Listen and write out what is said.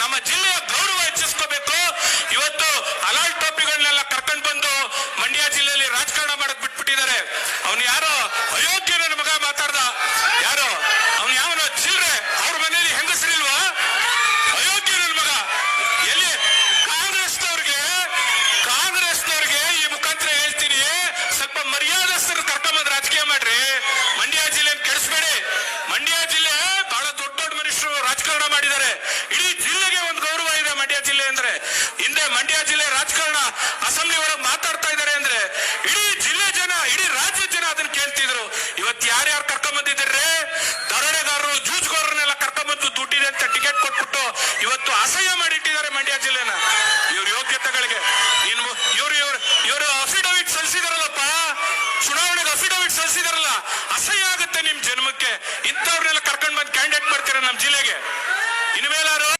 ನಮ್ಮ ಜಿಲ್ಲೆಯ ಗೌರವ ಹೆಚ್ಚಿಸ್ಕೋಬೇಕು. ಇವತ್ತು ಹಲಾಲ್ ಟೋಪಿಗಳನ್ನೆಲ್ಲ ಕರ್ಕೊಂಡು ಬಂದು ಮಂಡ್ಯ ಜಿಲ್ಲೆಯಲ್ಲಿ ರಾಜಕಾರಣ ಮಾಡಕ್ ಬಿಟ್ಬಿಟ್ಟಿದ್ದಾರೆ. ಅವನು ಯಾರೋ ಅಯೋಗ್ಯನ ಮಗ ಮಾತಾಡ್ದ? ಯಾರು? ಅವನು ಯಾವನೋ ಚಿಲ್ರೆ? ಅವ್ರ ಮನೆಯಲ್ಲಿ ಹೆಂಗಸರಿಲ್ವಾ? ಅಯೋಗ್ಯ ನನ್ನ ಮಗ. ಎಲ್ಲಿ? ಕಾಂಗ್ರೆಸ್ನವ್ರಿಗೆ ಕಾಂಗ್ರೆಸ್ನವ್ರಿಗೆ ಈ ಮುಖಾಂತರ ಹೇಳ್ತೀನಿ. ಸ್ವಲ್ಪ ಮರ್ಯಾದಸ್ಥರು ಕರ್ಕೊಂಬಂದ್ ರಾಜಕೀಯ ಮಾಡ್ರಿ. ಮಂಡ್ಯ ಜಿಲ್ಲೆ ಕೆಡಿಸ್ಬೇಡಿ. ಮಂಡ್ಯ ಜಿಲ್ಲೆ ಬಹಳ ದೊಡ್ಡ ದೊಡ್ಡ ಮನುಷ್ಯರು ರಾಜಕಾರಣ ಮಾಡಿದ್ದಾರೆ. ಇಡೀ ಅಂದ್ರೆ ಹಿಂದೆ ಮಂಡ್ಯ ಜಿಲ್ಲೆ ರಾಜಕಾರಣ ಅಸೆಂಬ್ಲಿ ಒಳಗೆ ಮಾತಾಡ್ತಾ ಇದ್ದಾರೆ ಅಂದ್ರೆ ಇಡೀ ಜಿಲ್ಲೆ ಜನ, ಇಡೀ ರಾಜ್ಯ ಜನ ಅದನ್ನ ಕೇಳ್ತಿದ್ರು. ಇವತ್ತು ಯಾರ್ಯಾರು ಬಂದಿದ್ರೆ ದರೋಡೆಗಾರರು ಜೂಜ್ಗೋರನ್ನೆಲ್ಲ ಕರ್ಕೊಂಬಂದು ದುಡ್ಡಿದೆ ಅಂತ ಟಿಕೆಟ್ ಕೊಟ್ಬಿಟ್ಟು ಇವತ್ತು ಅಸಹ್ಯ ಮಾಡಿಟ್ಟಿದ್ದಾರೆ ಮಂಡ್ಯ ಜಿಲ್ಲೆನ. ಇವ್ರ ಯೋಗ್ಯತೆಗಳಿಗೆ ಇವ್ರು ಇವ್ರು, ಇವರು ಅಫಿಡವಿಟ್ ಸಲ್ಲಿಸಿದಾರಲ್ಲಪ್ಪ. ಚುನಾವಣೆಗೆ ಅಫಿಡವಿಟ್ ಸಲ್ಲಿಸಿದಾರಲ್ಲ. ಅಸಹ್ಯ ಆಗುತ್ತೆ ನಿಮ್ ಜನ್ಮಕ್ಕೆ. ಇಂಥವ್ರನ್ನೆಲ್ಲ